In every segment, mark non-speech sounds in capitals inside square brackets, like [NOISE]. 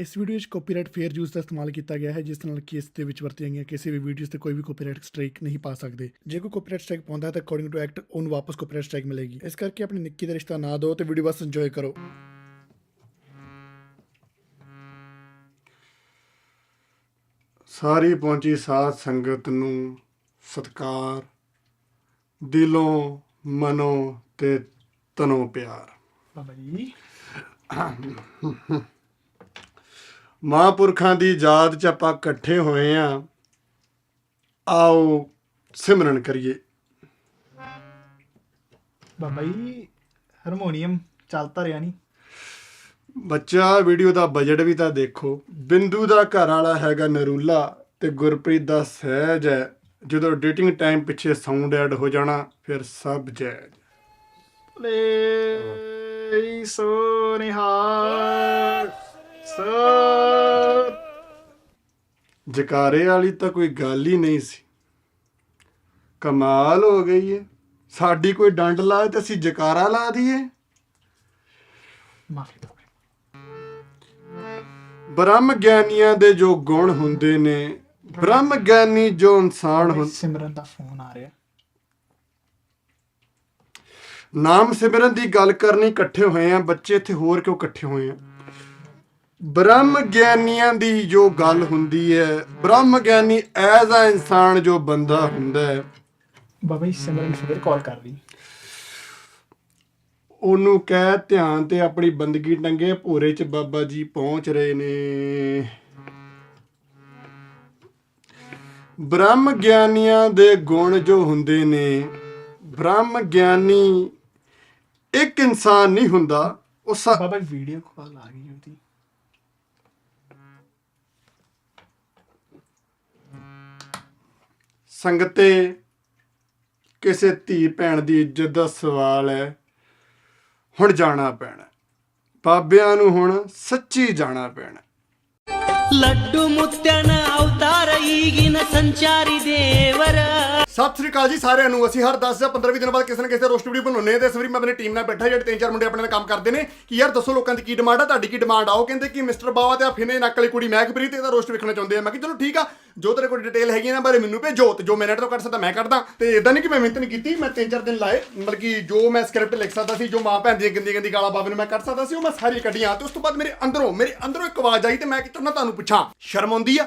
ਇਸ ਵੀਡੀਓ ਵਿੱਚ copyright fair use ਦਾ ਇਸਤੇਮਾਲ ਕੀਤਾ ਗਿਆ ਹੈ ਜਿਸ ਨਾਲ ਕਿ ਇਸ ਦੇ ਵਿੱਚ ਵਰਤੀਆਂ ਗਈਆਂ ਕਿਸੇ ਵੀ ਵੀਡੀਓਜ਼ ਤੇ ਕੋਈ ਵੀ ਕਾਪੀਰਾਈਟ ਸਟ੍ਰਾਈਕ ਨਹੀਂ ਪਾ ਸਕਦੇ। ਜੇ ਕੋਈ ਕਾਪੀਰਾਈਟ ਸਟ੍ਰਾਈਕ ਪਾਉਂਦਾ ਹੈ ਤਾਂ ਅਕੋਰਡਿੰਗ ਟੂ ਐਕਟ ਉਹਨੂੰ ਵਾਪਸ ਕਾਪੀਰਾਈਟ ਸਟ੍ਰਾਈਕ ਮਿਲੇਗੀ। ਇਸ ਕਰਕੇ ਆਪਣੀ ਨਿੱਕੀ ਦਾ ਰਿਸ਼ਤਾ ਨਾ ਦਿਓ ਤੇ ਵੀਡੀਓ ਬਸ ਇੰਜੋਏ ਕਰੋ। ਸਾਰੀ ਪਹੁੰਚੀ ਸਾਧ ਸੰਗਤ ਨੂੰ ਸਤਕਾਰ ਦਿਲੋਂ ਮਨੋਂ ਤੇ ਤਨੋਂ ਪਿਆਰ। ਬਾਬਾ ਜੀ। [COUGHS] ਮਹਾਂਪੁਰਖਾਂ ਦੀ ਯਾਦ 'ਚ ਆਪਾਂ ਇਕੱਠੇ ਹੋਏ ਆ। ਆਓ ਸਿਮਰਨ ਕਰੀਏ। ਬਾਬਾ ਜੀ ਹਾਰਮੋਨੀਅਮ ਚੱਲਦਾ ਰਿਹਾ ਨਹੀਂ ਬੱਚਾ ਵੀਡੀਓ ਦਾ ਬਜਟ ਵੀ ਤਾਂ ਦੇਖੋ। ਬਿੰਦੂ ਦਾ ਘਰ ਵਾਲਾ ਹੈਗਾ ਨਰੂਲਾ ਤੇ ਗੁਰਪ੍ਰੀਤ ਦਾ ਸਹਿਜ ਹੈ। ਜਦੋਂ ਐਡੀਟਿੰਗ ਟਾਈਮ ਪਿੱਛੇ ਸਾਊਂਡ ਐਡ ਹੋ ਜਾਣਾ ਫਿਰ ਸਭ ਜਾਇਜ਼ ਲੈ ਸੋਨਿਹਾ ਸੋ ਜਕਾਰੇ ਵਾਲੀ ਤਾਂ ਕੋਈ ਗੱਲ ਹੀ ਨਹੀਂ ਸੀ। ਕਮਾਲ ਹੋ ਗਈ ਏ। ਸਾਡੀ ਕੋਈ ਡੰਡ ਲਾਏ ਤੇ ਅਸੀਂ ਜਕਾਰਾ ਲਾ ਦਈਏ। ਮਾਫੀ ਦਿਓ। ਬ੍ਰਹਮ ਗਿਆਨੀਆਂ ਦੇ ਜੋ ਗੁਣ ਹੁੰਦੇ ਨੇ ਬ੍ਰਹਮ ਗਿਆਨੀ ਜੋ ਇਨਸਾਨ ਹੁੰਦੇ ਸਿਮਰਨ ਦਾ ਫੋਨ ਆ ਰਿਹਾ। ਨਾਮ ਸਿਮਰਨ ਦੀ ਗੱਲ ਕਰਨੀ ਇਕੱਠੇ ਹੋਏ ਆ ਬੱਚੇ ਇੱਥੇ ਹੋਰ ਕਿਉਂ ਇਕੱਠੇ ਹੋਏ ਆ? ਬ੍ਰਹਮ ਗਿਆਨੀਆਂ ਦੀ ਜੋ ਗੱਲ ਹੁੰਦੀ ਹੈ ਬ੍ਰਹਮ ਗਿਆਨੀ ਐਜ਼ ਆ ਇਨਸਾਨ ਜੋ ਬੰਦਾ ਹੁੰਦਾ ਹੈ ਬਾਬਾ ਜੀ ਸਿਮਰਨ ਫਿਰ ਕਾਲ ਕਰ ਰਹੀ ਉਹਨੂੰ ਕਹਿ ਧਿਆਨ ਤੇ ਆਪਣੀ ਬੰਦਗੀ ਟੰਗੇ ਭੋਰੇ ਚ ਬਾਬਾ ਜੀ ਪਹੁੰਚ ਰਹੇ ਨੇ। ਬ੍ਰਹਮ ਗਿਆਨੀਆਂ ਦੇ ਗੁਣ ਜੋ ਹੁੰਦੇ ਨੇ ਬ੍ਰਹਮ ਗਿਆਨੀ ਇੱਕ ਇਨਸਾਨ ਨਹੀਂ ਹੁੰਦਾ ਉਹ ਬਾਬਾ ਵੀਡੀਓ ਕਾਲ ਆ ਗਈ ਉਹਦੀ। ਸੰਗਤੇ, ਕਿਸੇ ਧੀ ਭੈਣ ਦੀ ਇੱਜ਼ਤ ਦਾ ਸਵਾਲ ਹੈ, ਹੁਣ ਜਾਣਾ ਪੈਣਾ ਬਾਬਿਆਂ ਨੂੰ ਹੁਣ ਸੱਚੀ ਜਾਣਾ ਪੈਣਾ ਲੱਡੂ ਮੁੱਤਿਆਂ ਨਾਲ ਸੰਚਾਰੀ ਦੇਵਰ। ਸਤਿ ਸ੍ਰੀ ਅਕਾਲ ਜੀ ਸਾਰਿਆਂ ਨੂੰ। ਅਸੀਂ ਹਰ 10 ਜਾਂ 15 ਵੀਹ ਦਿਨ ਬਾਅਦ ਕਿਸੇ ਨਾ ਕਿਸੇ ਰੋਸਟ ਵੀਡੀਓ ਬਣਾਉਂਦੇ ਹਾਂ ਤੇ ਇਸ ਵਾਰੀ ਮੈਂ ਆਪਣੀ ਟੀਮ ਨਾਲ ਬੈਠਾ ਜਿਹੜੇ ਤਿੰਨ ਚਾਰ ਮੁੰਡੇ ਆਪਣੇ ਨਾਲ ਕੰਮ ਕਰਦੇ ਨੇ ਕਿ ਯਾਰ ਦੱਸੋ ਲੋਕਾਂ ਦੀ ਕੀ ਡਿਮਾਂਡ ਆ, ਤੁਹਾਡੀ ਕੀ ਡਿਮਾਂਡ ਆ? ਕਹਿੰਦੇ ਕਿ ਮਿਸਟਰ ਬਾਵਾ ਤੇ ਆ ਫਿਨੇ ਨੱਕ ਵਾਲੀ ਕੁੜੀ ਮਹਿਕਪ੍ਰੀਤ ਇਹਦਾ ਰੋਸਟ ਵੇਖਣਾ ਚਾਹੁੰਦੇ ਆ। ਮੈਂ ਕਿ ਚਲੋ ਠੀਕ ਆ, ਜੋ ਤੇਰੇ ਕੋਲ ਡਿਟੇਲ ਹੈਗੀ ਇਹਨਾਂ ਬਾਰੇ ਮੈਨੂੰ ਭੇਜੋ ਤੇ ਜੋ ਮੈਂ ਨੈਟ ਤੋਂ ਕੱਢ ਸਕਦਾ, ਮੈਂ ਕੱਢਦਾ। ਤੇ ਇਦਾਂ ਨਹੀਂ ਕਿ ਮੈਂ ਮਿਹਨਤ ਨਹੀਂ ਕੀਤੀ, ਮੈਂ ਤਿੰਨ ਚਾਰ ਦਿਨ ਲਾਏ, ਮਤਲਬ ਕਿ ਜੋ ਮੈਂ ਸਕ੍ਰਿਪਟ ਲਿਖ ਸਕਦਾ ਸੀ, ਜੋ ਮਾਂ ਭੈਣ ਦੀਆਂ ਗੰਦੀਆਂ ਗੰਦੀ ਗਾਲਾਂ ਬਾਬੇ ਨੂੰ ਮੈਂ ਕੱਢ ਸਕਦਾ ਸੀ, ਉਹ ਮੈਂ ਸਾਰੀ ਕੱਢੀਆਂ ਤੇ ਉਸ ਤੋਂ ਬਾਅਦ ਮੇਰੇ ਅੰਦਰੋਂ ਮੇਰੇ ਅੰਦਰੋਂ ਇੱਕ ਆਵਾਜ਼ ਆਈ ਤੇ ਮੈਂ ਕਿਹਾ ਤੁਹਾਨੂੰ ਪੁੱਛਾਂ। ਸ਼ਰਮ ਆਉਂਦੀ ਆ?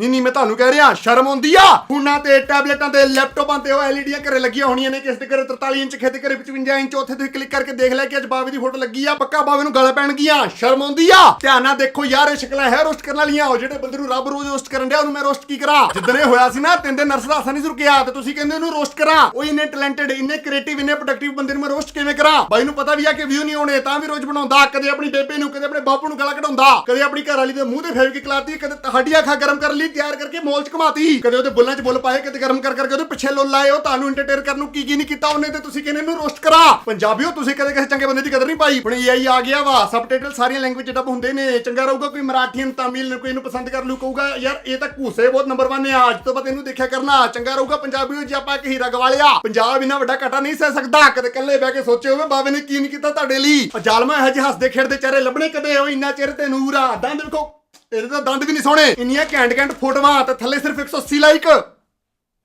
ਨਹੀਂ ਨਹੀਂ, ਮੈਂ ਤੁਹਾਨੂੰ ਕਹਿ ਰਿਹਾ, ਸ਼ਰਮ ਆਉਂਦੀ ਆ। ਫੋਨਾਂ ਤੇ, ਟੈਬਲੇਟਾਂ ਤੇ, ਲੈਪਟਾਪਾਂ ਤੇ ਉਹ ਐਲਈਡੀਆਂ ਘਰੇ ਲੱਗੀਆਂ ਹੋਣੀਆਂ ਨੇ, ਕਿਸ ਦੇ ਘਰੇ 43 ਇੰਚ ਖੇਤ ਘਰੇ 55 ਇੰਚ, ਉੱਥੇ ਤੁਸੀਂ ਕਲਿੱਕ ਕਰਕੇ ਦੇਖ ਲੈ ਕਿ ਅੱਜ ਬਾਵੇ ਦੀ ਫੋਟੋ ਲੱਗੀ ਆ, ਪੱਕਾ ਬਾਵੇ ਨੂੰ ਗਾਲਾਂ ਪੈਣਗੀਆਂ, ਸ਼ਰਮ ਆਉਂਦੀ ਆ। ਧਿਆਨ ਨਾਲ ਦੇਖੋ ਯਾਰ, ਇਹ ਸ਼ਕਲਾਂ ਹੈ ਰੋਸਟ ਕਰਨ ਵਾਲੀਆਂ, ਉਹ ਜਿਹੜੇ ਬੰਦੇ ਨੂੰ ਰੱਬ ਰੋਜ਼ ਰੋਸਟ ਕਰਨ ਡਿਆ, ਉਹਨੂੰ ਮੈਂ ਰੋਸਟ ਕੀ ਕਰਾਂ? ਜਿੱਦਣ ਇਹ ਹੋਇਆ ਸੀ ਨਾ, ਤਿੰਨ ਦਿਨ ਨਰਸ ਦਾ ਆਸਾ ਨਹੀਂ ਸੁਰਕਿਆ ਤੇ ਤੁਸੀਂ ਕਹਿੰਦੇ ਉਹਨੂੰ ਰੋਸਟ ਕਰਾਂ। ਉਹ ਇੰਨੇ ਟੈਲੈਂਟਡ ਇੰਨੇ ਕ੍ਰੀਏਟਿਵ ਇੰਨੇ ਪ੍ਰੋਡਕਟਿਵ ਬੰਦੇ ਨੂੰ ਮੈਂ ਰੋਸਟ ਕਿਵੇਂ ਕਰਾਂ? ਬਾਈ ਨੂੰ ਪਤਾ ਵੀ ਆ ਕਿ ਵਿਊ ਨਹੀਂ ਆਉਣੇ, ਤਾਂ ਵੀ ਰੋਜ਼ ਬਣਾਉਂਦਾ, ਕਦੇ ਆਪਣੀ ਬੇਬੇ ਨੂੰ, ਕਦੇ ਆਪਣੇ ਬਾਪੂ ਨੂੰ ਗਾਲਾਂ ਕਢਾਉਂਦਾ, ਕਦੇ ਆਪਣੀ ਘਰ ਵਾਲੀ ਦੇ ਮੂੰਹ ਤੇ ਫੇਵ ਕੇ ਕਲਾਤੀ ਕਦੇ ਤੁਹਾਡੀ ਅੱਖਾਂ ਗਰਮ ਕਰ ਲਈ ਤਿਆਰ ਕਰਕੇ ਮੋਲ ਚ ਘਮਾਤੀ। ਕਦੇ ਉਹਦੇ ਬੁੱਲਾਂ ਚ ਬੁੱਲ ਪਾਏ, ਕਦੇ ਗਰਮ ਕਰ ਕਰਕੇ ਉਹਦੇ ਪਿੱਛੇ ਲੁੱਲ ਲਾਏ, ਉਹ ਤੁਹਾਨੂੰ ਇੰਟਰਟੇਨ ਕਰਨ ਨੂੰ ਕੀ ਕੀ ਨਹੀਂ ਕੀਤਾ ਉਹਨੇ ਤੇ ਤੁਸੀਂ ਕਹਿੰਦੇ ਇਹਨੂੰ ਰੋਸਟ ਕਰਾ। ਪੰਜਾਬੀਓ, ਤੁਸੀਂ ਕਦੇ ਕਿਸੇ ਚੰਗੇ ਬੰਦੇ ਦੀ ਕਦਰ ਨਹੀਂ ਪਾਈ। ਹੁਣ ਏਆਈ ਆ ਗਿਆ ਵਾ ਸਬਟਾਈਟਲ ਸਾਰੀਆਂ ਲੈਂਗੁਏਜ ਡੱਬ ਹੁੰਦੇ ਨੇ, ਚੰਗਾ ਰਹੂਗਾ ਕੋਈ ਮਰਾਠੀ ਨੂੰ ਕੋਈ ਇਹਨੂੰ ਪਸੰਦ ਕਰ ਲੂ, ਕਹੂਗਾ, ਯਾਰ, ਇਹ ਤਾਂ ਘੂਸੇ ਬਹੁਤ ਨੰਬਰ 1 ਆ ਅੱਜ ਤੋਂ ਬਾਅਦ ਇਹਨੂੰ ਦੇਖਿਆ ਕਰਨਾ, ਚੰਗਾ ਰਹੂਗਾ ਪੰਜਾਬੀਓ, ਜੇ ਆਪਾਂ ਇੱਕ ਹੀਰਾ ਗਵਾਲਿਆ, ਪੰਜਾਬ ਇੰਨਾ ਵੱਡਾ ਘਾਟਾ ਨਹੀਂ ਸਹਿ ਸਕਦਾ, ਕਦੇ ਇਕੱਲੇ ਬਹਿ ਕੇ ਸੋਚੇ ਹੋਵੇ ਬਾਬੇ ਨੇ ਕੀ ਨਹੀਂ ਕੀਤਾ ਤੁਹਾਡੇ ਲਈ? ਉਹ ਜ਼ਾਲਮਾ ਇਹੋ ਜਿਹੇ ਹੱਸਦੇ ਖੇਡਦੇ ਚਿਹਰੇ ਲੱਭਣੇ ਕਦੇ, ਉਹ ਇੰਨਾ ਚਿਹਰੇ ਤੇ ਨੂਰ ਆ ਦੰਦ ਵੇਖੋ ਇਹਦੇ ਤਾਂ ਦੰਦ ਵੀ ਨਹੀਂ ਸੋਹਣੇ। ਇੰਨੀਆਂ ਘੈਂਟ ਘੈਂਟ ਫੋਟੋਆਂ ਤੇ ਥੱਲੇ ਸਿਰਫ 180 ਲਾਈਕ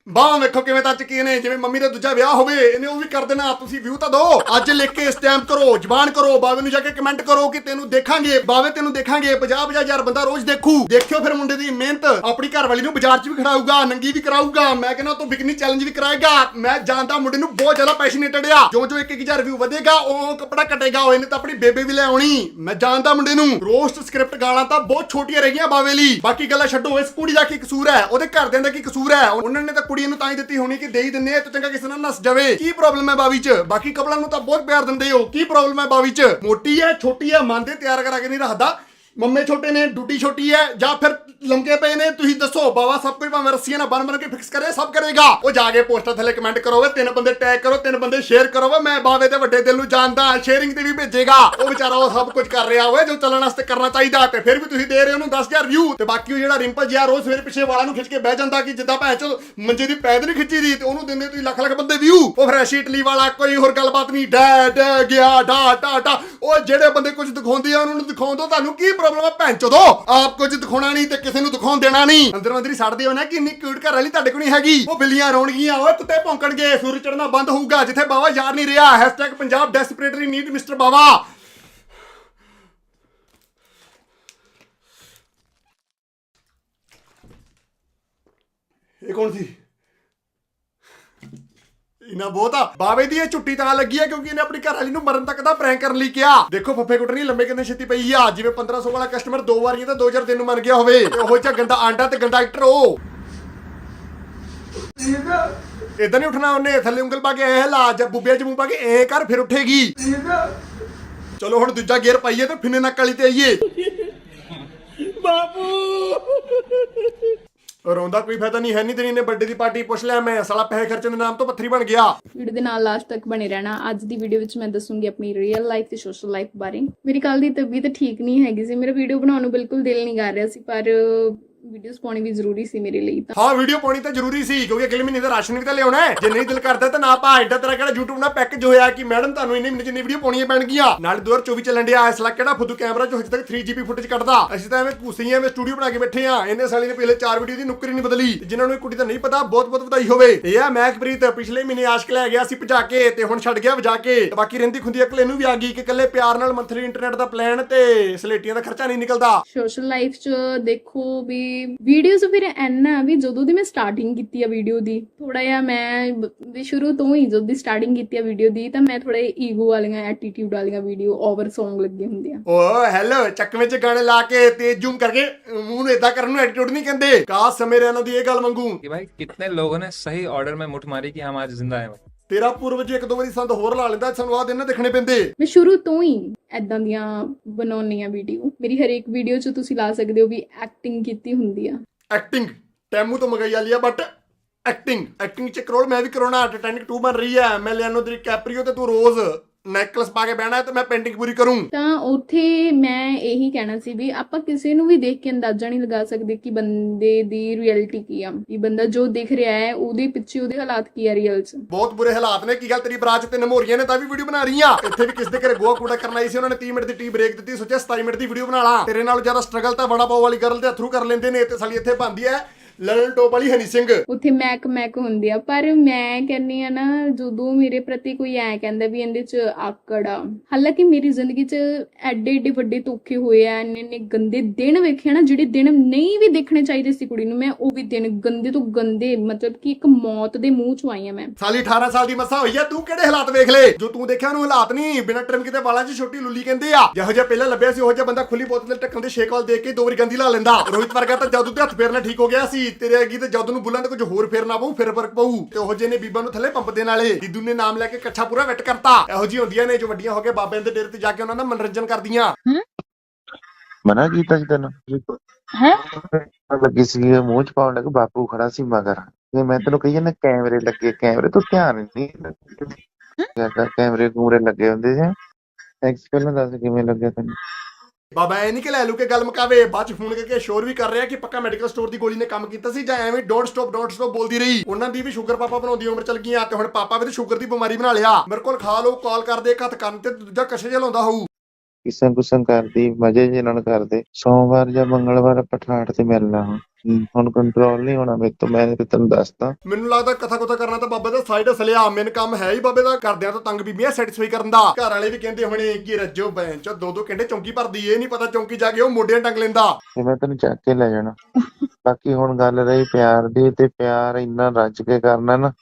ਬਾਹਾਂ ਵੇਖੋ ਕਿਵੇਂ ਤਾਂ ਚੁੱਕੀਆਂ ਨੇ, ਜਿਵੇਂ ਮੰਮੀ ਦਾ ਦੂਜਾ ਵਿਆਹ ਹੋਵੇ, ਇਹਨੇ ਉਹ ਵੀ ਕਰ ਦੇਣਾ, ਤੁਸੀਂ ਵਿਊ ਤਾਂ ਦਿਓ ਅੱਜ ਲਿਖ ਕੇ ਸਟੈਂਪ ਕਰੋ, ਜ਼ਬਾਨ ਕਰੋ, ਬਾਵੇ ਨੂੰ ਜਾ ਕੇ ਕਮੈਂਟ ਕਰੋ ਕਿ ਤੈਨੂੰ ਦੇਖਾਂਗੇ, ਬਾਵੇ ਤੈਨੂੰ ਦੇਖਾਂਗੇ 50 50 ਬੰਦਾ ਰੋਜ਼ ਦੇਖੂ। ਦੇਖਿਓ ਫਿਰ ਮੁੰਡੇ ਦੀ ਮਿਹਨਤ, ਆਪਣੀ ਘਰ ਵਾਲੀ ਨੂੰ ਬਾਜ਼ਾਰ 'ਚ ਵੀ ਖੜਾਊਗਾ, ਨੰਗੀ ਵੀ ਕਰਾਊਗਾ, ਮੈਂ ਕਹਿੰਦਾ ਤੂੰ ਬਿਕਨੀ ਚੈਲੰਜ ਵੀ ਕਰਾਏਗਾ, ਮੈਂ ਜਾਣਦਾ ਮੁੰਡੇ ਨੂੰ ਬਹੁਤ ਜ਼ਿਆਦਾ ਪੈਸ਼ਨੇਟਡ ਆ। ਜੋ ਜੋ 1000 ਵਿਊ ਵਧੇਗਾ, ਉਹ ਕੱਪੜਾ ਕਟੇਗਾ, ਉਹ ਇਹਨੇ ਤਾਂ ਆਪਣੀ ਬੇਬੇ ਵੀ ਲੈ ਆਉਣੀ। ਮੈਂ ਜਾਣਦਾ ਮੁੰਡੇ ਨੂੰ। ਰੋਸਟ ਸਕ੍ਰਿਪਟ ਗਾਲਾਂ ਤਾਂ ਬਹੁਤ ਛੋਟੀਆਂ ਰਹਿ ਗਈਆਂ ਬਾਵੇ ਲਈ। ਬਾਕੀ ਗੱਲਾਂ ਛੱਡੋ, ਇਸ ਕੁੜੀ ਦਾ ਕੀ ਕਸੂਰ ਹੈ? ਉਹਦੇ ਘਰਦਿਆਂ ਦਾ ਕੀ ਕਸੂਰ ਹੈ? ਉਹਨਾਂ ਨੇ ਤਾਂ ਕੁੜੀ ਨੂੰ ਤਾਂ ਹੀ ਦਿੱਤੀ ਹੋਣੀ ਕਿ ਦੇ ਹੀ ਦਿੰਨੇ ਆ ਤੂੰ ਚੰਗਾ ਕਿਸੇ ਨਾਲ ਨਸ ਜਾਵੇ। ਕੀ ਪ੍ਰੋਬਲਮ ਹੈ ਬਾਵੀ ਚ? ਬਾਕੀ ਕਪਲਾਂ ਨੂੰ ਤਾਂ ਬਹੁਤ ਪਿਆਰ ਦਿੰਦੇ ਹੋ। ਕੀ ਪ੍ਰੋਬਲਮ ਹੈ ਬਾਵੀ ਚ? ਮੋਟੀ ਹੈ, ਛੋਟੀ ਹੈ, ਮਨ ਤੇ ਤਿਆਰ ਕਰਾ ਕੇ ਨਹੀਂ ਰੱਖਦਾ। ਮੰਮੇ ਛੋਟੇ ਨੇ ਡੂਟੀ ਛੋਟੀ ਹੈ, ਜਾਂ ਫਿਰ ਲੰਕੇ ਪਏ ਨੇ, ਤੁਸੀਂ ਦੱਸੋ ਬਾਬਾ ਸਭ ਕੁਝ ਭਾਵੇਂ ਰੱਸੀਆਂ ਨਾਲ ਬਨ ਬਨ ਕੇ ਫਿਕਸ ਕਰੇ, ਸਭ ਕਰੇਗਾ। ਉਹ ਜਾ ਕੇ ਪੋਸਟਰ ਥੱਲੇ ਕਮੈਂਟ ਕਰੋ ਵੇ ਤਿੰਨ ਬੰਦੇ ਟੈਗ ਕਰੋ, ਤਿੰਨ ਬੰਦੇ ਸ਼ੇਅਰ ਕਰੋ ਵੇ ਮੈਂ ਬਾਵੇ ਦੇ ਵੱਡੇ ਦਿਲ ਨੂੰ ਜਾਣਦਾ ਸ਼ੇਅਰਿੰਗ ਤੇ ਵੀ ਭੇਜੇਗਾ। ਉਹ ਵਿਚਾਰਾ ਉਹ ਸਭ ਕੁਝ ਕਰ ਰਿਹਾ ਹੋਵੇ, ਜੋ ਚੱਲਣ ਵਾਸਤੇ ਕਰਨਾ ਚਾਹੀਦਾ, ਤੇ ਫਿਰ ਵੀ ਤੁਸੀਂ ਦੇ ਰਹੇ ਉਹਨੂੰ 10000 ਵਿਊ ਤੇ ਬਾਕੀ ਉਹ ਜਿਹੜਾ ਰਿੰਪਲ ਜਿਹਾ ਰੋਜ਼ ਸਵੇਰੇ ਪਿੱਛੇ ਵਾਲਾਂ ਨੂੰ ਖਿੱਚ ਕੇ ਬਹਿ ਜਾਂਦਾ ਕਿ ਜਿੱਦਾਂ ਭੈਣ ਚ ਮੰਜੇ ਦੀ ਪੈਦ ਨਹੀਂ ਖਿੱਚੀ ਦੀ, ਤੇ ਉਹਨੂੰ ਦਿੰਦੇ ਤੁਸੀਂ ਲੱਖ ਲੱਖ ਬੰਦੇ ਵਿਊ ਉਹ ਫਰੈਸ਼ ਇਟਲੀ ਵਾਲਾ, ਕੋਈ ਹੋਰ ਗੱਲਬਾਤ ਨਹੀਂ, ਡੈ ਡੈ, ਗਿਆ, ਡਾ ਡਾ ਡਾ। ਉਹ ਜਿਹੜੇ ਬੰਦੇ ਕੁਝ ਦਿਖਾਉਂਦੇ ਆ, ਉਹਨਾਂ ਨੂੰ ਦਿਖਾਉਣ ਤੋਂ ਤੁਹਾਨੂੰ ਕੀ ਪ੍ਰੋਬਲਮ ਹੈ ਭੈਣ ਚੋਦੋ, ਆਪ ਕੁਝ ਦਿਖਾਉਣਾ ਨਹੀਂ ਤੇ ਕਿਸੇ ਨੂੰ ਦਿਖਾਉਣ ਦੇਣਾ ਨਹੀਂ। ਅੰਦਰ ਅੰਦਰ ਸੜਦੇ ਹੋ ਨਾ ਕਿ ਇੰਨੀ ਕਿਊਟ ਘਰ ਵਾਲੀ ਤੁਹਾਡੇ ਕੋਲ ਨਹੀਂ ਹੈਗੀ। ਉਹ ਬਿੱਲੀਆਂ ਰੋਣਗੀਆਂ ਓਏ ਕੁੱਤੇ ਭੌਂਕਣਗੇ, ਸੂਰਜ ਚੜਨਾ ਬੰਦ ਹੋਊਗਾ, ਜਿੱਥੇ ਬਾਵਾ ਯਾਰ ਨਹੀਂ ਰਿਹਾ। Punjab desperately need mister Bawa. ਇਹ ਕੌਣ ਸੀ? ਇਹਨਾਂ ਬਹੁਤ ਬਾਵੇ ਦੀ ਇਹ ਝੁੱਟੀ ਤਾਂ ਲੱਗੀ ਆ ਕਿਉਂਕਿ ਇਹਨੇ ਆਪਣੀ ਘਰ ਵਾਲੀ ਨੂੰ ਮਰਨ ਤੱਕ ਦਾ ਪ੍ਰੈਂਕ ਕਰਨ ਲਈ ਕਿਹਾ। ਦੇਖੋ ਫੱਫੇ ਕੁੱਟਣੀ ਲੰਮੇ ਕਿੰਨੇ ਛੇਤੀ ਪਈ ਆ। ਜਿਵੇਂ 1500 ਵਾਲਾ ਕਸਟਮਰ ਦੋ ਵਾਰੀਆਂ ਤਾਂ 2000 ਦਿਨ ਨੂੰ ਮਰ ਗਿਆ ਹੋਵੇ। ਤੇ ਉਹ ਗੰਦਾ ਆਂਡਾ ਤੇ ਗੰਦਾ ਐਕਟਰ ਉਹ। ਇਦਾਂ ਨਹੀਂ ਉੱਠਣਾ ਉਹਨੇ, ਥੱਲੇ ਉਂਗਲ ਪਾ ਕੇ ਇਹ ਲਾ, ਜਾਂ ਬੁੱਬਿਆ ਚ ਮੂੰਹ ਪਾ ਕੇ ਐ ਕਰ, ਫਿਰ ਉੱਠੇਗੀ। ਚਲੋ ਹੁਣ ਦੂਜਾ ਗੇਅਰ ਪਾਈਏ ਤੇ ਫਿੰਨੇ ਨੱਕ ਵਾਲੀ ਤੇ ਆਈਏ। ਬਾਪੂ! ਰੋਂਦਾ ਕੋਈ ਫਾਇਦਾ ਨਹੀਂ, ਹੈ ਨਹੀਂ ਤੇਰੀ ਨੇ ਬਰਥਡੇ ਦੀ ਪਾਰਟੀ ਪੁੱਛ ਲਿਆ ਮੈਂ, ਸਾਲਾ ਪੈਸੇ ਖਰਚਣ ਦੇ ਨਾਮ ਤੋਂ ਪੱਥਰੀ ਬਣ ਗਿਆ। ਵੀਡੀਓ ਦੇ ਨਾਲ ਲਾਸਟ ਤੱਕ ਬਣੇ ਰਹਿਣਾ। ਅੱਜ ਦੀ ਵੀਡੀਓ ਵਿੱਚ ਮੈਂ ਦੱਸੂੰਗੀ ਆਪਣੀ ਰੀਅਲ ਲਾਈਫ ਤੇ ਸੋਸ਼ਲ ਲਾਈਫ ਬਾਰੇ। ਮੇਰੀ ਕੱਲ ਦੀ ਤਬੀਅਤ ਠੀਕ ਨਹੀਂ ਹੈਗੀ ਸੀ। ਮੇਰਾ ਵੀਡੀਓ ਬਣਾਉਣ ਨੂੰ ਬਿਲਕੁਲ ਦਿਲ ਨਹੀਂ ਕਰ ਰਿਹਾ ਸੀ, ਪਰ ਵੀਡੀਓਜ਼ ਪਾਉਣੀ ਵੀ ਜ਼ਰੂਰੀ ਸੀ ਮੇਰੇ ਲਈ ਤਾਂ। ਹਾਂ ਵੀਡੀਓ ਪਾਉਣੀ ਤਾਂ ਜ਼ਰੂਰੀ ਸੀ ਕਿਉਂਕਿ ਅਗਲੇ ਮਹੀਨੇ ਦਾ ਰਾਸ਼ਨ ਵੀ ਤਾਂ ਲਿਆਉਣਾ ਹੈ। ਜੇ ਨਹੀਂ ਦਿਲ ਕਰਦਾ ਤਾਂ ਨਾ ਪਾ ਐਡਾ ਤੇਰਾ ਕਿਹੜਾ YouTube ਨਾਲ ਪੈਕੇਜ ਹੋਇਆ ਕਿ ਮੈਡਮ ਤੁਹਾਨੂੰ ਇੰਨੇ ਮਹੀਨੇ ਜਿੰਨੀ ਵੀਡੀਓ ਪਾਉਣੀਆਂ ਪੈਣਗੀਆਂ। ਨਾਲ 2024 ਚੱਲਣ ਡਿਆ ਇਸ ਲੱਗ ਕਿਹੜਾ ਫੁੱਦੂ ਕੈਮਰਾ ਜੋ ਹਜੇ ਤੱਕ 3GB ਫੁਟੇਜ ਕੱਢਦਾ। ਅਸੀਂ ਤਾਂ ਐਵੇਂ ਘੂਸੀਆਂ ਐਵੇਂ ਸਟੂਡੀਓ ਬਣਾ ਕੇ ਬੈਠੇ ਆ ਇਹਨੇ ਸਾਲੀ ਨੇ ਪਿਛਲੇ 4 ਵੀਡੀਓ ਦੀ ਨੁੱਕਰੀ ਨਹੀਂ ਬਦਲੀ। ਜਿਨ੍ਹਾਂ ਨੂੰ ਇਹ ਕੁੜੀ ਦਾ ਨਹੀਂ ਪਤਾ ਬਹੁਤ ਬਹੁਤ ਵਧਾਈ ਹੋਵੇ। ਇਹ ਆ ਮੈਕਪ੍ਰੀਤ ਪਿਛਲੇ ਮਹੀਨੇ ਆਸ਼ਕ ਲੈ ਗਿਆ ਸੀ ਭਜਾ ਕੇ ਤੇ ਹੁਣ ਛੱਡ ਗਿਆ ਵਜਾ ਕੇ। ਤੇ ਬਾਕੀ ਰਹਿੰਦੀ ਖੁੰਦੀ ਅਕਲ ਇਹਨੂੰ ਵੀ ਆ ਗਈ ਕਿ ਇਕੱਲੇ ਪਿਆਰ ਨਾਲ ਮੰਥਲੀ ਇੰਟਰਨੈਟ ਦਾ ਪਲਾਨ ਤੇ ਸਲੇਟੀਆਂ ਦਾ ਖਰਚਾ ਨਹੀਂ ਨਿਕਲਦਾ। ਸੋਸ਼ਲ ਲਾਈਫ 'ਚ ਦੇਖੋ ਵੀ ਵੀਡੀਓਜ਼ ਫਿਰ ਐਨਾ ਵੀ ਜਦੋਂ ਦੀ ਮੈਂ ਸਟਾਰਟਿੰਗ ਕੀਤੀ ਆ ਵੀਡੀਓ ਦੀ ਥੋੜਾ ਜਿਹਾ ਮੈਂ ਬ- ਵੀ ਸ਼ੁਰੂ ਤੋਂ ਹੀ ਜਦੋਂ ਦੀ ਸਟਾਰਟਿੰਗ ਕੀਤੀ ਆ ਵੀਡੀਓ ਦੀ ਤਾਂ ਮੈਂ ਥੋੜਾ ਈਗੋ ਵਾਲੀਆਂ ਐਟੀਟਿਊਡ ਵਾਲੀਆਂ ਵੀਡੀਓ ਓਵਰ Song ਲੱਗੇ ਹੁੰਦੇ ਆ ਓ ਹੈਲੋ ਚੱਕਵੇਂ ਚ ਗਾਣੇ ਲਾ ਕੇ ਤੇ ਜ਼ੂਮ ਕਰਕੇ ਮੂੰਹ ਨੂੰ ਇਦਾਂ ਕਰਨ ਨੂੰ ਐਟੀਟਿਊਡ ਨਹੀਂ ਕਹਿੰਦੇ ਕਾਸ਼ ਸਮੇਂ ਇਹਨਾਂ ਦੀ ਇਹ ਗੱਲ ਮੰਗੂ कि भाई कितने लोगों ने सही ऑर्डर में मुठ मारी कि हम आज जिंदा हैं भाई ਤੇਰਾ ਪੂਰਵਜ ਇੱਕ ਦੋ ਵਾਰੀ ਸੰਦ ਹੋਰ ਲਾ ਲੈਂਦਾ ਸਾਨੂੰ ਆਹ ਦਿਨ ਨਾ ਦੇਖਣੇ ਪੈਂਦੇ। ਮੈਂ ਸ਼ੁਰੂ ਤੋਂ ਹੀ ਐਦਾਂ ਦੀਆਂ ਬਣਾਉਣੀ ਆ ਵੀਡੀਓ ਮੇਰੀ ਹਰੇਕ ਵੀਡੀਓ 'ਚ ਤੁਸੀਂ ਲਾ ਸਕਦੇ ਹੋ ਵੀ ਐਕਟਿੰਗ ਕੀਤੀ ਹੁੰਦੀ ਆ। ਐਕਟਿੰਗ ਟੈਮੂ ਤੋਂ ਮੰਗਾਈ ਵਾਲੀ ਆ ਬਟ ਐਕਟਿੰਗ ਐਕਟਿੰਗ ਚ ਕਰੋੜ ਮੈਂ ਵੀ ਕਰਾਉਣਾ ਟੈਟੈਨਿਕ 2 ਬਣ ਰਹੀ ਹੈ ਮੈਂ ਲਿਆਨੋ ਦੀ ਕੈਪਰੀਓ ਤੇ ਤੂੰ ਰੋਜ਼ ਨੈਕਲਸ ਪਾ ਕੇ ਬਹਿਣਾ ਹੈ ਤੇ ਮੈਂ ਪੇਂਟਿੰਗ ਪੂਰੀ ਕਰੂੰ। ਤਾਂ ਉੱਥੇ ਮੈਂ ਇਹੀ ਕਹਿਣਾ ਸੀ ਵੀ ਆਪਾਂ ਕਿਸੇ ਨੂੰ ਵੀ ਦੇਖ ਕੇ ਅੰਦਾਜ਼ਾ ਨਹੀਂ ਲਗਾ ਸਕਦੇ ਕਿ ਬੰਦੇ ਦੀ ਰਿਐਲਿਟੀ ਕੀ ਆ ਵੀ ਬੰਦਾ ਜੋ ਦਿਖ ਰਿਹਾ ਹੈ ਉਹਦੇ ਪਿੱਛੇ ਉਹਦੇ ਹਾਲਾਤ ਕੀ ਆ ਰੀਅਲ 'ਚ। ਬਹੁਤ ਬੁਰੇ ਹਾਲਾਤ ਨੇ ਕੀ ਗੱਲ ਤੇਰੀ ਬਰਾਤ ਚ ਤਿੰਨ ਮੋਰੀਆਂ ਨੇ ਤਾਂ ਵੀ ਵੀਡੀਓ ਬਣਾ ਰਹੀ ਆ ਇੱਥੇ ਵੀ ਕਿਸੇ ਦੇ ਘਰੇ ਗੋਆ ਕੂੜਾ ਕਰਨ ਆਈ ਸੀ ਉਹਨਾਂ ਨੇ 30 ਮਿੰਟ ਦੀ ਟੀ ਬ੍ਰੇਕ ਦਿੱਤੀ ਸੋਚਿਆ 27 ਮਿੰਟ ਦੀ ਵੀਡੀਓ ਬਣਾ ਲਾ। ਤੇਰੇ ਨਾਲ ਜ਼ਿਆਦਾ ਸਟਰਗਲ ਤਾਂ ਬੜਾ ਪਾਉ ਵਾਲੀ ਗਰਲ ਦੇ ਥਰੂ ਕਰ ਲੈਂਦੇ ਨੇ ਤੇ ਸਾਲੀ ਇੱਥੇ ਬੰਦੀ ਹੈ। ਲਲਨ ਟੋਪ ਵਾਲੀ ਹਨੀ ਸਿੰਘ। ਉੱਥੇ ਮੈਕ ਮੈਕ ਹੁੰਦੀ ਆ ਪਰ ਮੈਂ ਕਹਿੰਨੀ ਆ ਨਾ ਜਦੋਂ ਮੇਰੇ ਪ੍ਰਤੀ ਕੋਈ ਐ ਕਹਿੰਦਾ ਵੀ ਇਹਦੇ 'ਚ ਆਕੜ ਆ ਹਾਲਾਂਕਿ ਮੇਰੀ ਜ਼ਿੰਦਗੀ 'ਚ ਐਡੇ ਐਡੇ ਵੱਡੇ ਧੋਖੇ ਹੋਏ ਆ ਇੰਨੇ ਇੰਨੇ ਗੰਦੇ ਦਿਨ ਵੇਖੇ ਨਾ ਜਿਹੜੇ ਦਿਨ ਨਹੀਂ ਵੀ ਦੇਖਣੇ ਚਾਹੀਦੇ ਸੀ ਕੁੜੀ ਨੂੰ ਮੈਂ ਉਹ ਵੀ ਦਿਨ ਗੰਦੇ ਤੋਂ ਗੰਦੇ ਮਤਲਬ ਕਿ ਇੱਕ ਮੌਤ ਦੇ ਮੂੰਹ 'ਚ ਆਈ ਆ ਮੈਂ। ਸਾਲੀ 18 ਸਾਲ ਦੀ ਮੱਸਾ ਹੋਈ ਆ ਤੂੰ ਕਿਹੜੇ ਹਾਲਾਤ ਵੇਖ ਲਏ? ਜੋ ਤੂੰ ਦੇਖਿਆ ਉਹਨੂੰ ਹਾਲਾਤ ਨਹੀਂ ਬਿਨਾਂ ਟ੍ਰਿਮ ਕਿਤੇ ਵਾਲਾਂ 'ਚ ਛੋਟੀ ਲੁੱਲੀ ਕਹਿੰਦੇ ਆ ਜਿਹੋ ਜਿਹਾ ਪਹਿਲਾਂ ਲੱਭਿਆ ਸੀ ਉਹ ਜਿਹਾ ਬੰਦਾ ਖੁੱਲੀ ਬੋਤਲ ਦੇ ਢੱਕਣ ਦੇ ਛੇਕ ਵਾਲ ਦੇਖ ਕੇ ਦੋ ਵਾਰੀ ਗੰਦੀ ਲਾ ਲੈਂਦਾ। ਰੋਹਿਤ ਵਰਗਾ ਤਾਂ ਜਾਦੂ ਤੇ ਹੱਥ ਫੇਰਨਾ ਠੀਕ ਹੋ ਗਿਆ ਸੀ। ਤੇਰੇ ਅੱਗੀ ਤੇ ਜਾਦੂ ਨੂੰ ਬੁੱਲਾਂ ਤੇ ਕੁਝ ਹੋਰ ਫੇਰਨਾ ਪਊ ਫਿਰ ਫ਼ਰਕ ਪਊ। ਤੇ ਉਹ ਨੇ ਬੀਬਾ ਨੂੰ ਥੱਲੇ ਪੰਪ ਦੇਣ ਵਾਲੇ। ਦੀਦੂ ਨੇ ਨਾਮ ਲੈ ਕੇ ਕੱਛਾ ਪੂਰਾ ਵੈਟ ਕਰਤਾ। ਇਹੋ ਜਿਹੀ ਹੁੰਦੀਆਂ ਨੇ ਜੋ ਵੱਡੀਆਂ ਹੋ ਕੇ ਬਾਬਿਆਂ ਦੇ ਡੇਰੇ ਤੇ ਜਾ ਕੇ ਉਹਨਾਂ ਦਾ ਮਨੋਰੰਜਨ ਕਰਦੀਆਂ। ਮਨਾ ਕੀਤਾ ਸੀ ਤੈਨੂੰ। ਹੈਂ? ਲੱਗੀ ਸੀ ਮੂੰਹ ਚ ਪਾਉਣ ਲੱਗ ਬਾਪੂ ਖੜਾ ਸੀ ਮਗਰ। ਤੇ ਮੈਂ ਤੈਨੂੰ ਕਹੀ ਜਾਂਦਾ ਕੈਮਰੇ ਲੱਗੇ ਕੈਮਰੇ ਤੋਂ ਧਿਆਨ ਨਹੀਂ ਲੱਗਦਾ। ਕੈਮਰੇ ਕੂਮਰੇ ਲੱਗੇ ਹੁੰਦੇ ਸੀ। ਐਕਸ ਪਹਿਲਾਂ ਦੱਸ ਕਿਵੇਂ ਲੱਗਿਆ ਤੈਨੂੰ? ਬਾਬਾ ਐ ਨਹੀਂ ਕਿ ਲੈ ਲੂ ਕੇ ਗੱਲ ਮੁਕਾਵੇ, ਬਾਅਦ ਚ ਫੋਨ ਕਰਕੇ ਸ਼ੋਰ ਵੀ ਕਰ ਰਿਹਾ ਕਿ ਪੱਕਾ ਮੈਡੀਕਲ ਸਟੋਰ ਦੀ ਗੋਲੀ ਨੇ ਕੰਮ ਕੀਤਾ ਸੀ ਜਾਂ ਐਵੇਂ ਡੋਂਟ ਸਟਾਪ ਡੋਂਟ ਸਟਾਪ ਬੋਲਦੀ ਰਹੀ। ਉਹਨਾਂ ਦੀ ਵੀ ਸ਼ੂਗਰ ਪਾਪਾ ਬਣਾਉਂਦੀ ਉਮਰ ਚਲ ਗਈਆਂ ਤੇ ਹੁਣ ਪਾਪਾ ਵੀ ਤੇ ਸ਼ੂਗਰ ਦੀ ਬਿਮਾਰੀ ਬਣਾ ਲਿਆ। ਮੇਰੇ ਕੋਲ ਖਾ ਲਓ ਕਾਲ ਕਰਦੇ ਇੱਕ ਹੱਥ ਕੰਨ ਤੇ ਦੂਜਾ ਕਸ਼ੇ ਜਿਹਾ ਲਾਉਂਦਾ ਹੋਊ। ਕਿਸਮ ਕੁਸਮ ਕਰਦੀ, ਮਜੇ ਜਿਹੇ ਨਾਲ ਕਰਦੇ। ਸੋਮਵਾਰ ਜਾਂ ਮੰਗਲਵਾਰ ਪਠਾੜ ਤੇ ਮਿਲਣਾ ਹੁਣ। ਹੁਣ ਕੰਟਰੋਲ ਨਹੀਂ ਹੋਣਾ ਮੇਰੇ ਤੋਂ ਮੈਂ ਤੇ ਤੈਨੂੰ ਦੱਸਦਾ ਮੈਨੂੰ ਲੱਗਦਾ ਕਥਾ ਕੁਥਾ ਕਰਨਾ ਤਾਂ ਬਾਬੇ ਦਾ ਸਾਈਡ ਹਸਲਿਆ ਮੈਨੂੰ ਕੰਮ ਹੈ ਹੀ ਬਾਬੇ ਦਾ ਕਰਦਿਆਂ ਤੋਂ ਤੰਗ ਬੀਬੀਆਂ ਸੈਟੀਸਫਾਈ ਕਰਨ ਦਾ। ਘਰ ਵਾਲੇ ਵੀ ਕਹਿੰਦੇ ਹੋਣੇ ਕਿ ਰੱਜੋ ਬੈਂਚ ਚ ਦੋ ਦੋ ਘੰਟੇ ਚੌਂਕੀ ਭਰਦੀ ਏ ਨਹੀਂ ਪਤਾ ਚੌਂਕੀ ਜਾ ਕੇ ਉਹ ਮੋਢਿਆਂ ਟੰਗ ਲੈਂਦਾ। ਤੇ ਮੈਂ ਤੈਨੂੰ ਚੱਕ ਕੇ ਲੈ ਜਾਣਾ। ਬਾਕੀ ਹੁਣ ਗੱਲ ਰਹੀ ਪਿਆਰ ਦੀ ਤੇ ਪਿਆਰ ਇੰਨਾ ਰੱਜ ਕੇ ਕਰਨਾ ਨਾ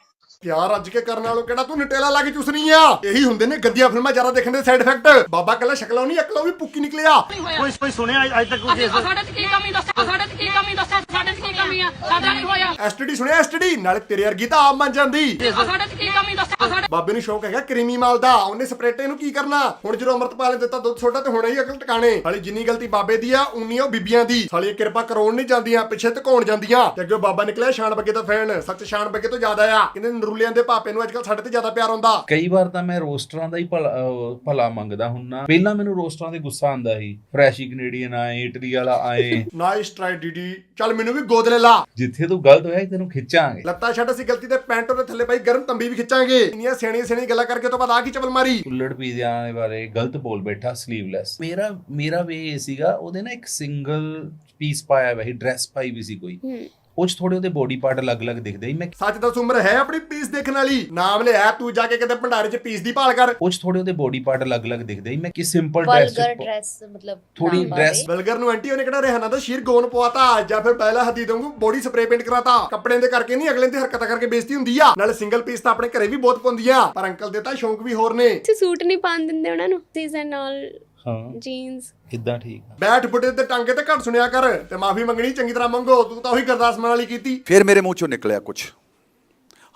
ਪਿਆਰ ਅੱਜ ਕੇ ਕਰਨ ਵਾਲੋ ਕਿਹੜਾ ਤੂੰ ਨਟੇਲਾ ਲਾ ਕੇ ਚੂਸਣੀ ਆ? ਇਹੀ ਹੁੰਦੇ ਨੇ ਗੰਦੀਆਂ ਫਿਲਮਾਂ ਜ਼ਿਆਦਾ ਦੇਖਣ ਦੇ ਸਾਈਡ ਇਫੈਕਟ ਬਾਬਾ ਕੱਲਾ ਸ਼ਕਲੋਂ ਨਹੀਂ ਅਕਲੋਂ ਵੀ ਪੁੱਕੀ ਨਿਕਲਿਆ। ਕੋਈ ਕੋਈ ਸੁਣਿਆ ਅੱਜ ਤੱਕ ਕੋਈ ਸਾਡੇ ਤੇ ਕੀ ਕਮੀ ਦੱਸੋ ਸਾਡੇ ਤੇ ਕੀ ਕਮੀ ਦੱਸੋ ਸਾਡੇ ਤੇ ਕੀ ਕਮੀ ਆ? ਸਾਡਾ ਨਹੀਂ ਹੋਇਆ। ਐਸਟੀਡੀ ਸੁਣਿਆ ਐਸਟੀਡੀ? ਨਾਲੇ ਤੇਰੇ ਵਰਗੀ ਤਾਂ ਆਪ ਮੰਨ ਜਾਂਦੀ। ਸਾਡੇ ਤੇ ਕੀ ਕਮੀ ਦੱਸੋ ਸਾਡੇ ਬਾਬੇ ਨੂੰ ਸ਼ੌਕ ਹੈਗਾ ਕਰੀਮੀ ਮਾਲ ਦਾ। ਉਹਨੇ ਸਪਰੇਟੇ ਨੂੰ ਕੀ ਕਰਨਾ? ਹੁਣ ਜਦੋਂ ਅੰਮ੍ਰਿਤਪਾਲ ਨੇ ਦਿੱਤਾ ਦੁੱਧ ਛੋਟਾ ਤੇ ਹੋਣਾ ਹੀ ਅਕਲ ਟਿਕਾਣੇ। ਹਾਲੀ ਜਿੰਨੀ ਗਲਤੀ ਬਾਬੇ ਦੀ ਆ ਉਨੀ ਉਹ ਬੀਬੀਆਂ ਦੀ। ਸਾਲੀ ਕਿਰਪਾ ਕਰਾਉਣ ਨਹੀਂ ਜਾਂਦੀਆਂ ਪਿੱਛੇ ਧਕਾਉਣ ਜਾਂਦੀਆਂ। ਤੇ ਅੱਗੇ ਬਾਬਾ ਨਿਕਲਿਆ ਸ਼ਾਨ ਬੱਗੇ ਦਾ ਫੈਨ। ਸੱਚ ਸ਼ਾਨ ਬੱਗੇ ਤੋਂ ਜ਼ਿਆਦਾ ਆ। ਕਹਿੰਦੇ ਨਰੂਲਿਆਂ ਦੇ ਭਾਪੇ ਨੂੰ ਅੱਜਕੱਲ ਸਾਡੇ ਤੇ ਜ਼ਿਆਦਾ ਪਿਆਰ ਆਉਂਦਾ ਕਈ ਵਾਰ ਤਾਂ ਮੈਂ ਰੋਸਟਰਾਂ ਦਾ ਹੀ ਭਲਾ ਅਹ ਭਲਾ ਮੰਗਦਾ ਹੁੰਨਾ। ਪਹਿਲਾਂ ਮੈਨੂੰ ਰੋਸਟਰਾਂ ਦੇ ਗੁੱਸਾ ਆਂਦਾ ਸੀ। ਫਰੈਸ਼ੀ ਕੈਨੇਡੀਅਨ ਆਏ ਇਟਲੀ ਵਾਲਾ ਆਏ। ਨਾਈਸ ਟਰਾਈ ਡੀਡੀ। ਚੱਲ ਮੈਨੂੰ ਵੀ ਗੋਦ ਲੈ ਲਾ। ਜਿੱਥੇ ਤੂੰ ਗਲਤ ਹੋਇਆ ਸੀ ਤੈਨੂੰ ਖਿੱਚਾਂਗੇ। ਲੱਤਾਂ ਛੱਡ ਅਸੀਂ ਗਲਤੀ ਤੇ ਪੈਂਟ ਉਹਦੇ ਥੱਲੇ ਪਾਈ ਗਰਮ ਤੰਬੀ ਵੀ ਖਿੱਚਾਂਗੇ। ਇੰਨੀਆਂ ਸਿਆਣੀਆਂ ਸਿਆਣੀਆਂ ਗੱਲਾਂ ਕਰਕੇ ਤੋਂ ਬਾਅਦ ਆ ਕੀ ਚਵਲ ਮਾਰੀ ਕੁੱਲੜ ਪੀਜ਼ਿਆਂ ਦੇ ਬਾਰੇ ਗਲਤ ਬੋਲ ਬੈਠਾ ਸਲੀਵਲੈਸ ਮੇਰਾ ਮੇਰਾ ਵੇ ਇਹ ਸੀਗਾ ਉਹਦੇ ਨਾ ਇੱਕ ਸਿੰਗਲ ਪੀਸ ਪਾਇਆ ਹੋਇਆ ਸੀ ਡਰੈਸ ਪਾਈ ਵੀ ਸੀ ਕੋਈ। ਹੂੰ। ਉਹ 'ਚ ਥੋੜੇ ਉਹਦੇ ਬੋਡੀ ਪਾਰਟ ਅਲੱਗ-ਅਲੱਗ ਦਿਖਦੇ ਸੀ ਮੈਂ ਸੱਚ ਦੱਸ ਉਮਰ ਹੈ ਆਪਣੀ ਪੀਸ ਦੇਖਣ ਵਾਲੀ? ਨਾਮ ਲਿਆ ਤੂੰ ਜਾ ਕੇ ਕਿਤੇ ਭੰਡਾਰੇ 'ਚ ਪੀਸ ਦੀ ਭਾਲ ਕਰ। ਉਹ 'ਚ ਥੋੜੇ ਉਹਦੇ ਬੋਡੀ ਪਾਰਟ ਅਲੱਗ-ਅਲੱਗ ਦਿਖਦੇ ਸੀ ਮੈਂ ਕਿ ਸਿੰਪਲ ਡਰੈਸ ਵਲਗਰ ਡਰੈਸ ਮਤਲਬ ਥੋੜੀ ਨਾ ਪਾਵੇ। ਬਲਗਰ ਨੂੰ ਆਂਟੀ ਉਹਨੇ ਕਿਹੜਾ ਰਹਿਣਾ ਦਾ ਸ਼ੀਰ ਗੋਨ ਪਵਾਤਾ ਜਾਂ ਫਿਰ ਪਹਿਲਾ ਹੱਦੀ ਦਊਂਗਾ ਬੋਡੀ ਸਪਰੇ ਪੇਂਟ ਕਰਾਤਾ। ਕੱਪੜਿਆਂ ਦੇ ਕਰਕੇ ਨਹੀਂ ਅਗਲੇ ਦੀ ਹਰਕਤਾਂ ਕਰਕੇ ਬੇਇੱਜ਼ਤੀ ਹੁੰਦੀ ਆ। ਨਾਲੇ ਸਿੰਗਲ ਪੀਸ ਤਾਂ ਆਪਣੇ ਘਰੇ ਵੀ ਬਹੁਤ ਪਾਉਂਦੀਆਂ ਪਰ ਅੰਕਲ ਦੇ ਤਾਂ ਸ਼ੌਂਕ ਵੀ ਹੋਰ ਨੇ। ਤੁਸੀਂ ਸੂਟ ਨਹੀਂ ਪਾਣ ਦਿੰਦੇ ਉਹਨਾਂ ਨੂੰ? ਸੀਜ਼ਨ ਨਾਲ ਹਾਂ। ਜੀਨਸ ਇਦਾਂ ਠੀਕ ਆ। ਬੈਠ ਬੁੱਢੇ ਤੇ ਟਾਂਗੇ ਤੇ ਘੱਟ ਸੁਣਿਆ ਕਰ ਤੇ ਮਾਫੀ ਮੰਗਣੀ ਚੰਗੀ ਤਰ੍ਹਾਂ ਮੰਗੋ ਤੂੰ ਤਾਂ ਉਹੀ ਗਰਦਾਸ ਮਾਨ ਵਾਲੀ ਕੀਤੀ। ਫਿਰ ਮੇਰੇ ਮੂੰਹ ਚੋਂ ਨਿਕਲਿਆ ਕੁਝ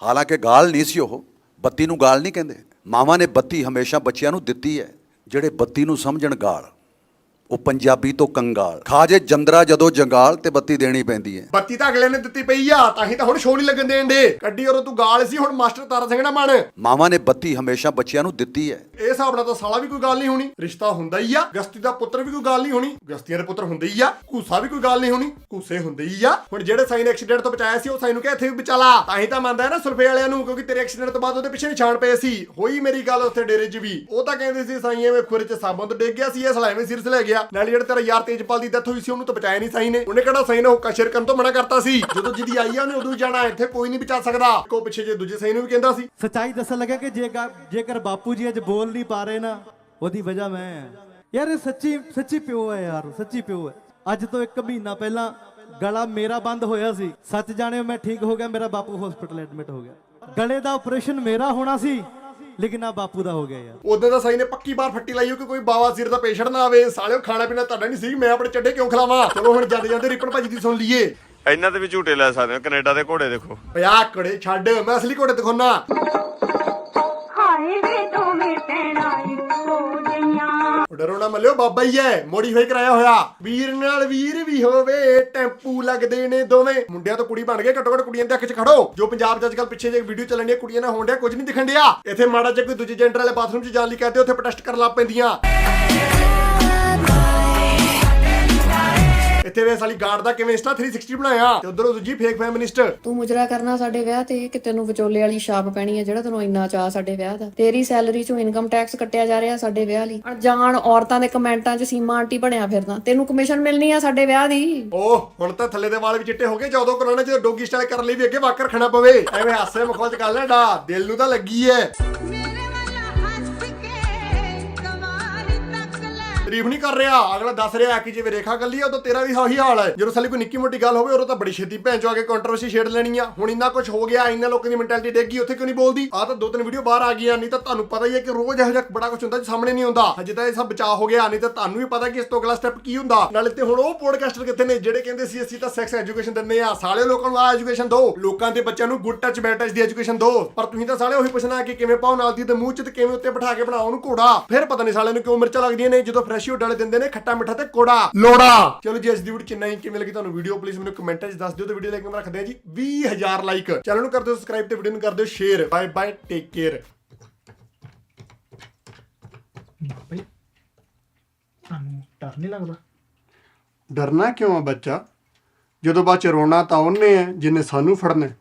ਹਾਲਾਂਕਿ ਗਾਲ ਨਹੀਂ ਸੀ ਉਹ ਬੱਤੀ ਨੂੰ ਗਾਲ ਨਹੀਂ ਕਹਿੰਦੇ। ਮਾਵਾਂ ਨੇ ਬੱਤੀ ਹਮੇਸ਼ਾ ਬੱਚਿਆਂ ਨੂੰ ਦਿੱਤੀ ਹੈ ਜਿਹੜੇ ਬੱਤੀ ਨੂੰ ਸਮਝਣ ਗਾਲ। ਉਹ ਪੰਜਾਬੀ ਤੋਂ ਕੰਗਾਲ। ਖਾਜੇ ਜੰਦਰਾ ਜਦੋਂ ਜੰਗਾਲ ਤੇ ਬੱਤੀ ਦੇਣੀ ਪੈਂਦੀ ਹੈ ਬੱਤੀ ਤਾਂ ਅਗਲੇ ਨੇ ਦਿੱਤੀ ਪਈ ਆ ਤਾਂ ਹੀ ਤਾਂ ਹੁਣ ਸ਼ੋਅ ਨਹੀਂ ਲੱਗਣ ਦੇਣ ਦੇ। ਕੱਢੀ ਔਰ ਤੂੰ ਗਾਲ ਸੀ ਹੁਣ ਮਾਸਟਰ ਤਾਰਾ ਸਿੰਘ ਨਾ ਬਣ ਮਾਵਾਂ ਨੇ ਬੱਤੀ ਹਮੇਸ਼ਾ ਬੱਚਿਆਂ ਨੂੰ ਦਿੱਤੀ ਹੈ ਇਹ ਹਿਸਾਬ ਨਾਲ ਤਾਂ ਸਾਲਾ ਵੀ ਕੋਈ ਗੱਲ ਨਹੀਂ ਹੋਣੀ। ਰਿਸ਼ਤਾ ਹੁੰਦਾ ਹੀ ਆ। ਗਸਤੀ ਦਾ ਪੁੱਤਰ ਵੀ ਕੋਈ ਗੱਲ ਨਹੀਂ ਹੋਣੀ। ਗਸਤੀਆਂ ਦੇ ਪੁੱਤਰ ਹੁੰਦੇ ਹੀ ਆ। ਕੂਸਾ ਵੀ ਕੋਈ ਗੱਲ ਨਹੀਂ ਹੋਣੀ। ਕੂਸੇ ਹੁੰਦੇ ਹੀ ਆ। ਹੁਣ ਜਿਹੜੇ ਸਾਈਨ ਐਕਸੀਡੈਂਟ ਤੋਂ ਬਚਾਇਆ ਸੀ ਉਹ ਸਾਈਨ ਨੂੰ ਕਿਹਾ ਇੱਥੇ ਵੀ ਬਚਾਲਾ ਤਾਂ ਹੀ ਤਾਂ ਮੰਨਦਾ ਹੈ ਨਾ ਸੁਲਫੇ ਵਾਲਿਆਂ ਨੂੰ ਕਿਉਂਕਿ ਤੇਰੇ ਐਕਸੀਡੈਂਟ ਤੋਂ ਬਾਅਦ ਉਹਦੇ ਪਿੱਛੇ ਨਿਸ਼ਾਨ ਪਏ ਸੀ। ਹੋਈ ਮੇਰੀ ਗੱਲ ਉੱਥੇ ਡੇਰੇ 'ਚ ਵੀ। ਉਹ ਤਾਂ ਕਹਿੰਦੇ ਸੀ ਸਾਈਂ ਐਵੇਂ ਖੁਰੇ 'ਚ ਸਾਬਣ ਤੋਂ ਡਿੱਗ ਗਿਆ ਸੀ ਇਹ ਸਲਾਈਵੇਂ ਸਿਰਸ ਲੈ ਗਿਆ। ਨਾਲ ਜਿਹੜਾ ਤੇਰਾ ਯਾਰ ਤੇਜਪਾਲ ਦੀ ਡੈਥ ਹੋਈ ਸੀ, ਉਹਨੂੰ ਤਾਂ ਬਚਾਇਆ ਨਹੀਂ ਸਾਈਂ ਨੇ। ਉਹਨੇ ਕਿਹੜਾ ਸਾਈਂ ਨੇ ਹੁੱਕਾ ਸ਼ੇਰ ਕਰਨ ਤੋਂ ਮਨਾ ਕਰਤਾ ਸੀ। ਜਦੋਂ ਜਿਹਦੀ ਆਈ ਆ, ਉਹਨੇ ਉਦੋਂ ਹੀ ਜਾਣਾ ਇੱਥੇ ਕੋਈ ਨਹੀਂ ਬਚਾ ਸਕਦਾ। ਕੋ ਪਿੱਛੇ ਜੇ ਦੂਜੇ ਸਾਈਂ ਨੂੰ ਵੀ ਕਹਿੰਦਾ ਸੀ। ਸੱਚਾਈ ਦੱਸਣ ਲੱਗਾ ਕਿ ਜੇਕਰ ਜੇਕਰ ਬਾਪੂ ਜੀ ਅੱਜ ਬੋਲ ਨਹੀਂ ਪਾ ਰਹੇ ਨਾ, ਉਹਦੀ ਵਜ੍ਹਾ ਮੈਂ ਯਾਰ ਇਹ ਸੱਚੀ ਸੱਚੀ ਪਿਓ ਹੈ ਯਾਰ, ਸੱਚੀ ਪਿਓ ਹੈ ਅੱਜ ਤੋਂ ਇੱਕ ਮਹੀਨਾ ਪਹਿਲਾਂ ਗਲਾ ਮੇਰਾ ਬੰਦ ਹੋਇਆ ਸੀ। ਸੱਚ ਜਾਣਿਓ ਮੈਂ ਠੀਕ ਹੋ ਗਿਆ, ਮੇਰਾ ਬਾਪੂ ਹਸਪੀਟਲ ਐਡਮਿਟ ਹੋ ਗਿਆ। ਗਲੇ ਦਾ ਆਪਰੇਸ਼ਨ ਮੇਰਾ ਹੋਣਾ ਸੀ। ਲੇਕਿਨ ਆ ਬਾਪੂ ਦਾ ਹੋ ਗਿਆ ਯਾਰ। ਉਦੋਂ ਤਾਂ ਸਾਈ ਨੇ ਪੱਕੀ ਬਾਰ ਫੱਟੀ ਲਾਈ ਹੋ ਕਿ ਕੋਈ ਬਾਵਾ ਸਿਰ ਦਾ ਪੇਸ਼ੈਂਟ ਨਾ ਆਵੇ। ਸਾਲਿਓ ਖਾਣਾ ਪੀਣਾ ਤੁਹਾਡਾ ਨਹੀਂ ਸੀ। ਮੈਂ ਆਪਣੇ ਚੱਡੇ ਕਿਉਂ ਖਿਲਾਵਾਂ? ਚਲੋ ਹੁਣ ਜਾਂਦੇ ਜਾਂਦੇ ਰਿਪਨ ਭਾਜੀ ਦੀ ਸੁਣ ਲਈਏ। ਇਹਨਾਂ ਤੇ ਵੀ ਝੂਟੇ ਲੈ ਸਕਦੇ ਹੋ। ਕੈਨੇਡਾ ਦੇ ਘੋੜੇ ਦੇਖੋ। ਪਿਆ ਘੋੜੇ ਛੱਡ। ਮੈਂ ਅਸਲੀ ਘੋੜੇ ਦਿਖਾਉਣਾ ਡਰੋ ਨਾ ਮੱਲਿਓ, ਬਾਬਾ ਹੀ ਐ। ਮੋਡੀਫਾਈ ਕਰਾਇਆ ਹੋਇਆ। ਵੀਰ ਨਾਲ ਵੀਰ ਵੀ ਹੋਵੇ, ਟੈਂਪੂ ਲੱਗਦੇ ਨੇ ਦੋਵੇਂ। ਮੁੰਡਿਆਂ ਤੋਂ ਕੁੜੀ ਬਣ ਗਏ, ਘੱਟੋ ਘੱਟ ਕੁੜੀਆਂ ਦੇ ਅੱਖ 'ਚ ਖੜੋ। ਜੋ ਪੰਜਾਬ 'ਚ ਅੱਜਕੱਲ ਪਿੱਛੇ ਜੇ ਵੀਡੀਓ ਚੱਲਣ ਦੀਆਂ ਕੁੜੀਆਂ ਨਾਲ ਹੋਣ ਡਿਆ, ਕੁਝ ਨਹੀਂ ਦਿਖਣ ਡਿਆ। ਇੱਥੇ ਮਾੜਾ ਜਿਹਾ ਕੋਈ ਦੂਜੇ ਜੈਂਡਰ ਵਾਲੇ ਬਾਥਰੂਮ 'ਚ ਜਾਣ ਲਈ ਕਹਤੇ ਉੱਥੇ ਪ੍ਰੋਟੈਸਟ ਕਰਨ ਲੱਗ ਪੈਂਦੀਆਂ। ਇੱਥੇ ਵੇ ਸਾਲੀ ਗਾਰਡ ਦਾ ਕਿਵੇਂ ਇੰਸਟਾ 360 ਬਣਾਇਆ? ਤੇ ਉਧਰੋਂ ਦੂਜੀ ਫੇਕ ਫੈਮਿਨਿਸਟ ਤੂੰ ਮੁਜਰਾ ਕਰਨਾ ਸਾਡੇ ਵਿਆਹ ਤੇ ਕਿ ਤੈਨੂੰ ਵਿਚੋਲੇ ਵਾਲੀ ਛਾਪ ਪੈਣੀ ਹੈ ਜਿਹੜਾ ਤੈਨੂੰ ਇੰਨਾ ਚਾਹ ਸਾਡੇ ਵਿਆਹ ਦਾ। ਤੇਰੀ ਸੈਲਰੀ ਚੋਂ ਇਨਕਮ ਟੈਕਸ ਕੱਟਿਆ ਜਾ ਰਿਹਾ ਸਾਡੇ ਵਿਆਹ ਲਈ। ਅਣਜਾਣ ਔਰਤਾਂ ਦੇ ਕਮੈਂਟਾਂ 'ਚ ਸੀਮਾ ਆਂਟੀ ਬਣਿਆ ਫਿਰਦਾ। ਤੈਨੂੰ ਕਮਿਸ਼ਨ ਮਿਲਣੀ ਆ ਸਾਡੇ ਵਿਆਹ ਦੀ। ਓਹ ਹੁਣ ਤਾਂ ਥੱਲੇ ਦੇ ਵਾਲ ਵੀ ਚਿੱਟੇ ਹੋ ਗਏ ਜਦੋਂ ਕਰਾਉਣਾ ਜਦੋਂ ਡੋਗੀ ਸਟਾਈਲ ਕਰਨ ਲਈ ਵੀ ਅੱਗੇ ਵਾਕ ਰੱਖਣਾ ਪਵੇ। ਐਵੇਂ ਹਾਸੇ ਮਖੌਲ ਚ ਗੱਲ ਲੈਂਦਾ ਦਿਲ ਨੂੰ ਤਾਂ ਲੱਗੀ ਐ। ਤਾਰੀਫ ਨਹੀਂ ਕਰ ਰਿਹਾ। ਅਗਲਾ ਦੱਸ ਰਿਹਾ ਕਿ ਜਿਵੇਂ ਰੇਖਾ ਗੱਲੀ ਆ ਉਦੋਂ ਤੇਰਾ ਵੀ ਆਹੀ ਹਾਲ ਹੈ। ਜਦੋਂ ਸਾਲੀ ਕੋਈ ਨਿੱਕੀ ਮੋਟੀ ਗੱਲ ਹੋਵੇ, ਉਦੋਂ ਤਾਂ ਬੜੀ ਛੇਤੀ ਭੈਣ ਚੋ ਆ ਕੇ ਕੰਟਰੋਵਰਸੀ ਛੇੜ ਲੈਣੀ ਆ। ਹੁਣ ਇੰਨਾ ਕੁਝ ਹੋ ਗਿਆ, ਇੰਨਾ ਲੋਕਾਂ ਦੀ ਮੈਂਟੈਲਿਟੀ ਡੇਗੀ ਉੱਥੇ ਕਿਉਂ ਨਹੀਂ ਬੋਲਦੀ? ਆ ਤਾਂ ਦੋ ਤਿੰਨ ਵੀਡੀਓ ਬਾਹਰ ਆ ਗਈਆਂ, ਨਹੀਂ ਤਾਂ ਤੁਹਾਨੂੰ ਪਤਾ ਹੀ ਹੈ ਕਿ ਰੋਜ਼ ਇਹੋ ਜਿਹਾ ਬੜਾ ਕੁਝ ਹੁੰਦਾ, ਜੋ ਸਾਹਮਣੇ ਨਹੀਂ ਆਉਂਦਾ। ਹਜੇ ਤਾਂ ਇਹ ਸਭ ਬਚਾਅ ਹੋ ਗਿਆ, ਨਹੀਂ ਤਾਂ ਤੁਹਾਨੂੰ ਵੀ ਪਤਾ ਕਿ ਇਸ ਤੋਂ ਅਗਲਾ ਸਟੈਪ ਕੀ ਹੁੰਦਾ। ਨਾਲੇ ਤੇ ਹੁਣ ਉਹ ਪੋਡਕਾਸਟਰ ਕਿੱਥੇ ਨੇ, ਜਿਹੜੇ ਕਹਿੰਦੇ ਸੀ, ਅਸੀਂ ਤਾਂ ਸੈਕਸ ਐਜੂਕੇਸ਼ਨ ਦਿੰਦੇ ਆ। ਸਾਲੇ ਲੋਕਾਂ ਨੂੰ ਆ ਐਜੂਕੇਸ਼ਨ ਦਿਓ। ਲੋਕਾਂ ਦੇ ਬੱਚਿਆਂ ਨੂੰ ਗੁੱਡ ਟੱਚ ਬੈਡ ਟੱਚ ਦੀ ਐਜੂਕੇਸ਼ਨ ਦਿਓ। ਪਰ ਤੁਸੀਂ ਤਾਂ ਸਾਲੇ ਉਹੀ ਪੁੱਛਣਾ ਕਿ ਕਿਵੇਂ ਪਾਉ ਨਾਲ ਦੀ ਤੇ ਮੂੰਹ ਚ ਤੇ ਕਿਵੇਂ ਉੱਤੇ ਬਿਠਾ ਕੇ ਬਣਾਓ ਉਹਨੂੰ ਘੋੜਾ। ਫਿਰ ਪਤਾ ਨਹੀਂ ਸਾਲੇ ਨੂੰ ਕਿਉਂ ਮਿਰਚਾਂ ਲੱਗਦੀਆਂ ਨੇ, ਜਦੋਂ ਫਰੈਸ਼ ਹੀ ਡਾਲੇ ਦਿੰਦੇ ਨੇ ਖੱਟਾ ਮਿੱਠਾ ਤੇ ਕੋੜਾ। ਲੋੜਾ। ਚਲੋ ਜੀ ਅੱਜ ਦੀ ਵੀਡੀਓ ਕਿੰਨਾ ਹੀ ਕਿਵੇਂ ਲੱਗੀ ਤੁਹਾਨੂੰ ਵੀਡੀਓ ਪਲੀਜ਼ ਮੈਨੂੰ ਕਮੈਂਟਾਂ 'ਚ ਦੱਸ ਦਿਓ ਤੇ ਵੀਡੀਓ ਲਾਈਕ ਮੈਂ ਰੱਖਦੇ ਆ ਜੀ 20000 ਲਾਈਕ ਚੈਨਲ ਨੂੰ ਕਰ ਦਿਓ ਸਬਸਕ੍ਰਾਈਬ ਤੇ ਵੀਡੀਓ ਨੂੰ ਕਰ ਦਿਓ share bye bye take care ਬਈ ਤੁਹਾਨੂੰ ਡਰ ਨਹੀਂ ਲੱਗਦਾ? ਡਰਨਾ ਕਿਉਂ ਆ ਬੱਚਾ? ਜਦੋਂ ਬਾਅਦ ਚ ਰੋਣਾ ਤਾਂ ਉਹਨੇ ਹੈ ਜਿੰਨੇ ਸਾਨੂੰ ਫੜਨਾ। ਹੈ।